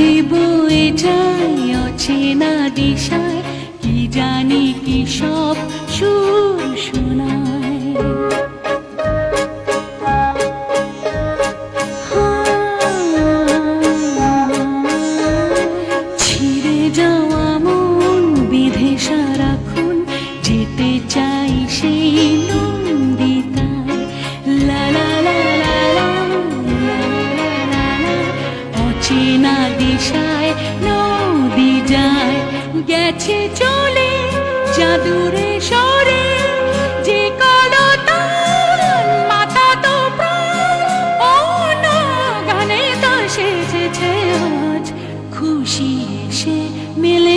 পথে বয়ে যায় অচেনা দিশায়, কি জানি কি সব সুর শোনায়। ছিঁড়ে যাওয়া মন, বিধে রাখুন যেতে চাই সেই নন্দিতায়। লা লা লা লা লা লা লা, অচেনা আশায় নদী যায়, গেছে চলে, চাদুরে সরে, যে কলতান মাতা তো প্রাণ ও গানে তো সেজেছে আজ, খুশি এসে মেলে